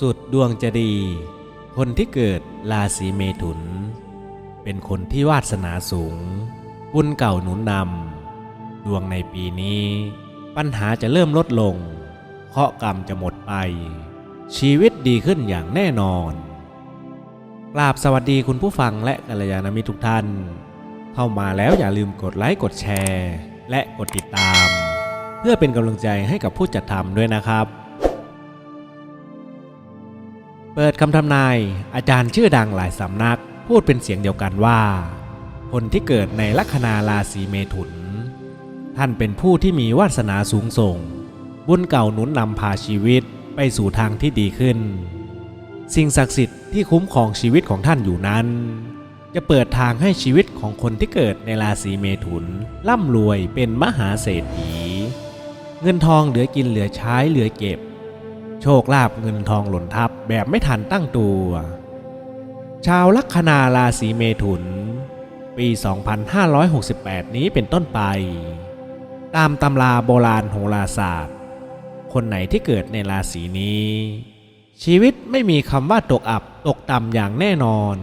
สุดดวงจะดี คนที่เกิดราศีเมถุน เป็นคนที่วาสนาสูง บุญเก่าหนุนนำ ดวงในปีนี้ ปัญหาจะเริ่มลดลง เคราะกรรมจะหมดไป ชีวิตดีขึ้นอย่างแน่นอน กราบสวัสดีคุณผู้ฟังและกัลยาณมิตรทุกท่าน เข้ามาแล้วอย่าลืมกดไลค์กดแชร์ และกดติดตาม เพื่อเป็นกำลังใจให้กับผู้จัดทำด้วยนะครับ เปิดคำทำนาย อาจารย์ชื่อดังหลายสำนัก พูดเป็นเสียงเดียวกันว่า คนที่เกิดในลัคนาราศีเมถุน ท่านเป็นผู้ที่มีวาสนาสูงส่ง บุญเก่าหนุนนำพาชีวิตไปสู่ทางที่ดีขึ้น สิ่งศักดิ์สิทธิ์ที่คุ้มครองชีวิตของท่านอยู่นั้น จะเปิดทางให้ชีวิตของคนที่เกิดในราศีเมถุนร่ำรวยเป็นมหาเศรษฐี เงินทองเหลือกินเหลือใช้เหลือเก็บ โชคลาภเงินทองหล่นทับแบบไม่ทันตั้งตัว ชาวลัคนาราศีเมถุน ปี 2568 นี้เป็นต้นไป ตามตำราโบราณโหราศาสตร์ คนไหนที่เกิดในราศีนี้ ชีวิตไม่มีคำว่าตกอับตกต่ำอย่างแน่นอน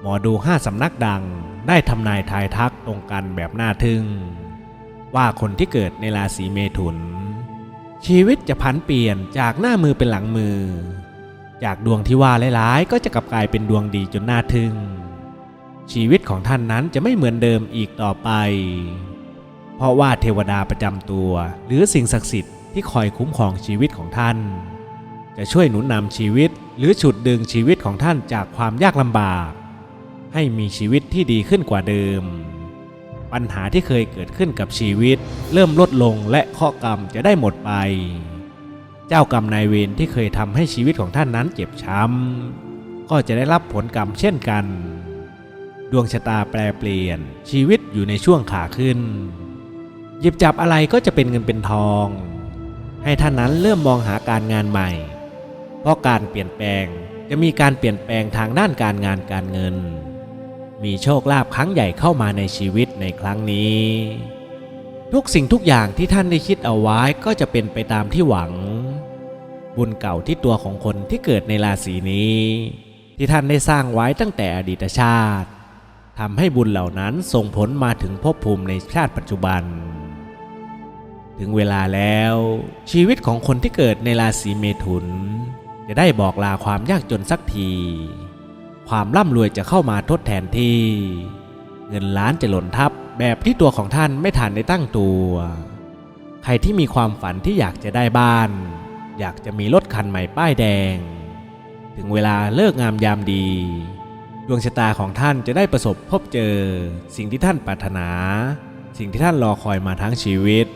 หมอดูห้าสำนักดังได้ทำนายทายทักตรงกันแบบน่าทึ่ง ว่าคนที่เกิดในราศีเมถุน ชีวิตจะผันเปลี่ยนจากหน้ามือเป็นหลังมือ จากดวงที่ว่าร้ายๆ ก็จะกลับกลายเป็นดวงดีจนน่าทึ่ง ชีวิตของท่านนั้นจะไม่เหมือนเดิมอีกต่อไป เพราะว่าเทวดาประจำตัว หรือสิ่งศักดิ์สิทธิ์ที่คอยคุ้มครองชีวิตของท่าน จะช่วยหนุนนำชีวิตหรือฉุดดึงชีวิตของท่านจากความยากลำบาก ให้มีชีวิตที่ดีขึ้นกว่าเดิม ปัญหาที่เคยเกิดขึ้นกับชีวิต เริ่มลดลงและข้อกรรมจะได้หมดไป เจ้ากรรมนายเวรที่เคยทำให้ชีวิตของท่านนั้นเจ็บช้ำก็จะได้รับผลกรรมเช่นกัน ดวงชะตาแปรเปลี่ยน ชีวิตอยู่ในช่วงขาขึ้น หยิบจับอะไรก็จะเป็นเงินเป็นทอง ให้ท่านนั้นเริ่มมองหาการงานใหม่ เพราะการเปลี่ยนแปลงจะมีการเปลี่ยนแปลงทางด้านการงานการเงิน มีโชคลาภครั้งใหญ่เข้ามาในชีวิตในครั้งนี้ ทุกสิ่งทุกอย่างที่ท่านได้คิดเอาไว้ก็จะเป็นไปตามที่หวัง บุญเก่าที่ตัวของคนที่เกิดในราศีนี้ ที่ท่านได้สร้างไว้ตั้งแต่อดีตชาติทำให้บุญเหล่านั้นส่งผลมาถึงภพภูมิในชาติปัจจุบัน ถึงเวลาแล้วชีวิตของคนที่เกิดในราศีเมถุน จะได้บอกลาความยากจนสักที ความร่ำรวยจะเข้ามาทดแทนที่ เงินล้านจะหล่นทับแบบที่ตัวของท่านไม่ทันได้ตั้งตัว ใครที่มีความฝันที่อยากจะได้บ้าน อยากจะมีรถคันใหม่ป้ายแดง ถึงเวลาเลิกงามยามดี ดวงชะตาของท่านจะได้ประสบพบเจอ สิ่งที่ท่านปรารถนา สิ่งที่ท่านรอคอยมาทั้งชีวิต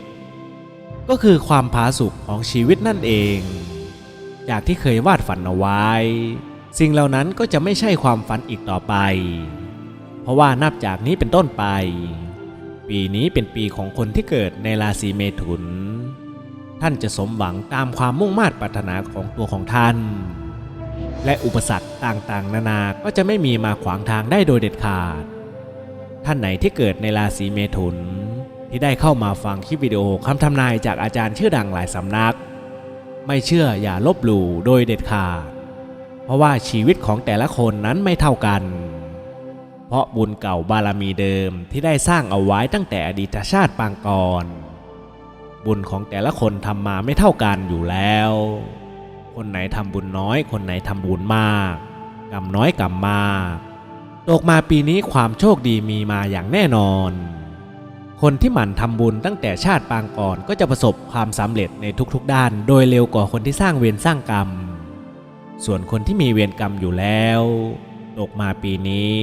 ก็คือความผาสุกของชีวิตนั่นเอง จากที่เคยวาดฝันเอาไว้ สิ่งเหล่านั้นก็จะไม่ใช่ความฝันอีกต่อไป เพราะว่านับจากนี้เป็นต้นไป ปีนี้เป็นปีของคนที่เกิดในราศีเมถุน ท่านจะสมหวังตามความมุ่งมา่ปรารถนาของตัวของท่าน และอุปสรรคต่างๆ นานาก็จะไม่มีมาขวางทางได้โดยเด็ดขาด ท่านไหนที่เกิดในราศีเมถุน ที่ได้เข้ามาฟังคลิปวิดีโอคำทำนายจากอาจารย์ชื่อดังหลายสำนัก ไม่เชื่ออย่าลบหลู่โดยเด็ดขาด เพราะว่าชีวิตของแต่ละคนนั้นไม่เท่ากัน เพราะบุญเก่าบารมีเดิมที่ได้สร้างเอาไว้ตั้งแต่อดีตชาติปางก่อน บุญของแต่ละคนทำมาไม่เท่ากันอยู่แล้ว คนไหนทำบุญน้อย คนไหนทำบุญมากกรรมน้อยกรรมมากตกมาปีนี้ความโชคดีมีมาอย่างแน่นอน คนที่หมั่นทำบุญตั้งแต่ชาติปางก่อนก็จะประสบความสำเร็จในทุกๆด้าน โดยเร็วกว่าคนที่สร้างเวรสร้างกรรม ส่วนคนที่มีเวรกรรมอยู่แล้ว ตกมาปีนี้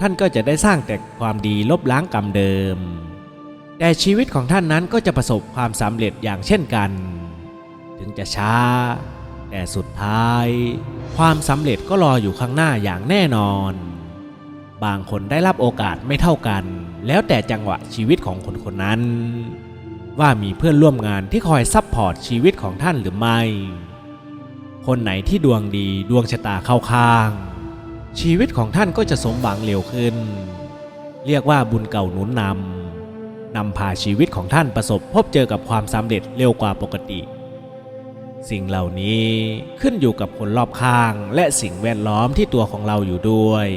ท่านก็จะได้สร้างแต่ความดีลบล้างกรรมเดิม แต่ชีวิตของท่านนั้นก็จะประสบความสำเร็จอย่างเช่นกัน ถึงจะช้า แต่สุดท้าย ความสำเร็จก็รออยู่ข้างหน้าอย่างแน่นอน บางคนได้รับโอกาสไม่เท่ากัน แล้วแต่จังหวะชีวิตของคนคนนั้น ว่ามีเพื่อนร่วมงานที่คอยซับพอร์ตชีวิตของท่านหรือไม่ คนไหนที่ดวงดีดวงชะตาเข้าข้าง ชีวิตของท่านก็จะสมหวังเร็วขึ้น เรียกว่าบุญเก่าหนุนนำนำพาชีวิตของท่านประสบพบเจอกับความสำเร็จเร็วกว่าปกติ สิ่งเหล่านี้ขึ้นอยู่กับคนรอบข้างและสิ่งแวดล้อมที่ตัวของเราอยู่ด้วย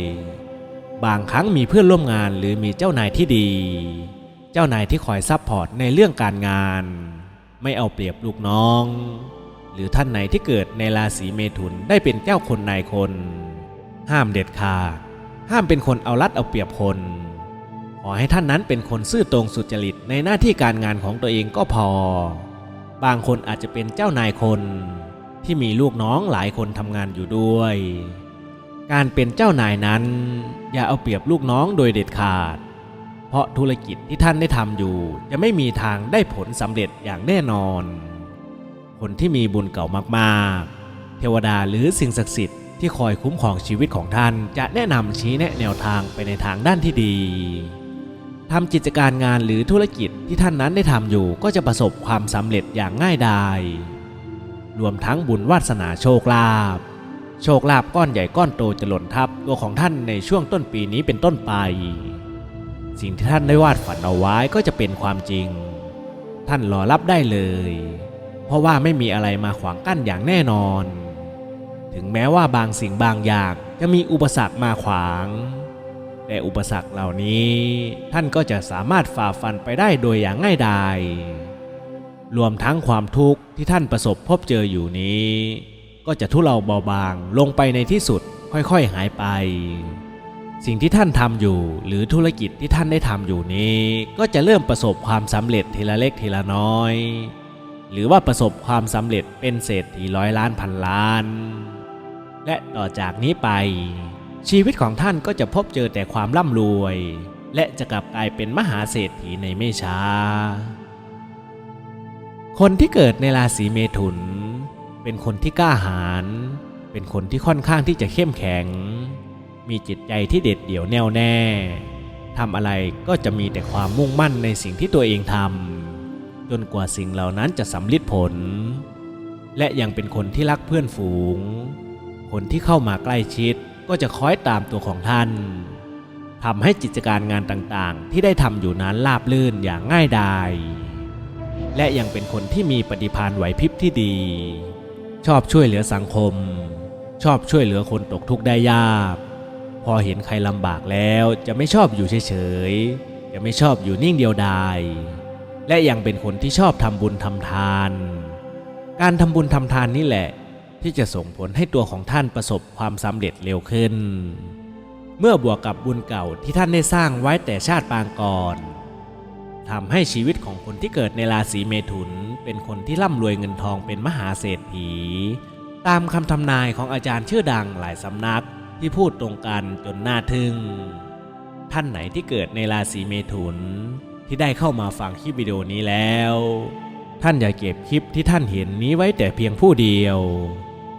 บางครั้งมีเพื่อนร่วมงานหรือมีเจ้านายที่ดี เจ้านายที่คอยซัพพอร์ตในเรื่องการงาน ไม่เอาเปรียบลูกน้อง หรือท่านไหนที่เกิดในราศีเมถุนได้เป็นเจ้าคนนายคน ห้ามเด็ดขาด ห้ามเป็นคนเอารัดเอาเปรียบคน ขอให้ท่านนั้นเป็นคนซื่อตรงสุจริตในหน้าที่การงานของตัวเองก็พอ บางคนอาจจะเป็นเจ้านายคนที่มีลูกน้องหลายคนทำงานอยู่ด้วย การเป็นเจ้านายนั้น อย่าเอาเปรียบลูกน้องโดยเด็ดขาด เพราะธุรกิจที่ท่านได้ทำอยู่ จะไม่มีทางได้ผลสำเร็จอย่างแน่นอน คนที่มีบุญเก่ามากๆ เทวดาหรือสิ่งศักดิ์สิทธิ์ที่คอยคุ้มครองชีวิตของท่าน จะแนะนำชี้แนะแนวทางไปในทางด้านที่ดีทำกิจการงานหรือธุรกิจที่ท่านนั้นได้ทำอยู่ก็จะประสบความสำเร็จอย่างง่ายดายรวมทั้งบุญวาสนาโชคลาภโชคลาภก้อนใหญ่ก้อนโตจะหล่นทับตัวของท่านในช่วงต้นปีนี้เป็นต้นไป สิ่งที่ท่านได้วาดฝันเอาไว้ก็จะเป็นความจริง ท่านรอรับได้เลย เพราะว่าไม่มีอะไรมาขวางกั้นอย่างแน่นอน ถึงแม้ว่าบางสิ่งบางอย่างจะมีอุปสรรคมาขวาง แต่อุปสรรคเหล่านี้ท่านก็จะสามารถฝ่าฟันไปได้โดยอย่างง่ายดายรวมทั้งความทุกข์ที่ท่านประสบพบเจออยู่นี้ ก็จะทุเลาเบาบางลงไปในที่สุดค่อยๆหายไป สิ่งที่ท่านทำอยู่หรือธุรกิจที่ท่านได้ทำอยู่นี้ ก็จะเริ่มประสบความสำเร็จทีละเล็กทีละน้อย หรือว่าประสบความสำเร็จเป็นเศรษฐีร้อยล้านพันล้าน และต่อจากนี้ไป ชีวิตของท่านก็จะพบเจอแต่ความร่ำรวย และจะกลับกลายเป็นมหาเศรษฐีในไม่ช้า คนที่เกิดในราศีเมถุน เป็นคนที่กล้าหาญเป็นคนที่ค่อนข้างที่จะเข้มแข็ง มีจิตใจที่เด็ดเดี่ยวแน่วแน่ทำอะไรก็จะมีแต่ความมุ่งมั่นในสิ่งที่ตัวเองทำ จนกว่าสิ่งเหล่านั้นจะสำลิดผล และยังเป็นคนที่รักเพื่อนฝูง คนที่เข้ามาใกล้ชิดก็จะคอยตามตัวของท่านทำให้กิจการงานต่างๆ ที่ได้ทำอยู่นั้นราบลื่นอย่างง่ายดายและยังเป็นคนที่มีปฏิภาณไหวพริบที่ดี ชอบช่วยเหลือสังคม ชอบช่วยเหลือคนตกทุกข์ได้ยาก พอเห็นใครลำบากแล้วจะไม่ชอบอยู่เฉยๆ จะไม่ชอบอยู่นิ่งเดียวดาย และยังเป็นคนที่ชอบทำบุญทำทาน การทำบุญทำทานนี่แหละ ที่จะส่งผลให้ตัวของท่านประสบความสำเร็จเร็วขึ้น เมื่อบวกกับบุญเก่าที่ท่านได้สร้างไว้แต่ชาติปางก่อนทำให้ชีวิตของคนที่เกิดในราศีเมถุน เป็นคนที่ร่ำรวยเงินทองเป็นมหาเศรษฐี ตามคำทำนายของอาจารย์ชื่อดังหลายสำนักที่พูดตรงกันจนน่าทึ่ง ท่านไหนที่เกิดในราศีเมถุน ที่ได้เข้ามาฟังคลิปวิดีโอนี้แล้ว ท่านอย่าเก็บคลิปที่ท่านเห็นนี้ไว้แต่เพียงผู้เดียว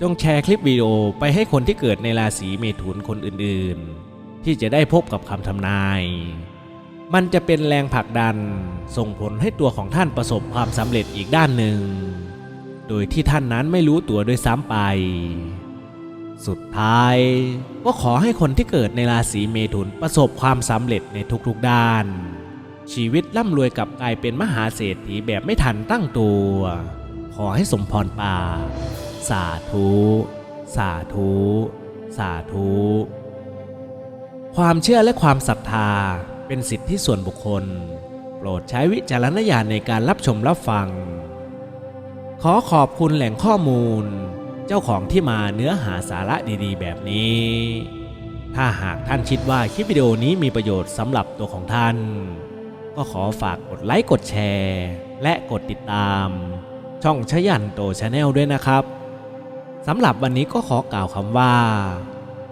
จงแชร์คลิปวิดีโอไปให้คนที่เกิดในราศีเมถุนคนอื่นๆ ที่จะได้พบกับคำทำนาย มันจะเป็นแรงผลักดันส่งผลให้ตัวของท่านประสบความสำเร็จอีกด้านหนึ่ง โดยที่ท่านนั้นไม่รู้ตัวด้วยซ้ำไป สุดท้ายก็ขอให้คนที่เกิดในราศีเมถุนประสบความสำเร็จในทุกๆด้าน ชีวิตร่ำรวยกับกลายเป็นมหาเศรษฐีแบบไม่ทันตั้งตัว ขอให้สมพรป่า สาธุ สาธุ สาธุ ความเชื่อและความศรัทธาเป็นสิทธิส่วนบุคคล โปรดใช้วิจารณญาณในการรับชมรับฟัง ขอขอบคุณแหล่งข้อมูล เจ้าของที่มาเนื้อหาสาระดีๆ แบบนี้ ถ้าหากท่านคิดว่าคลิปวิดีโอนี้มีประโยชน์สำหรับตัวของท่าน ก็ขอฝากกดไลค์กดแชร์ และกดติดตาม ช่องชยันโตชาแนลด้วยนะครับสำหรับวันนี้ก็ขอกล่าวคำว่า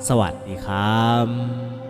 สวัสดีครับ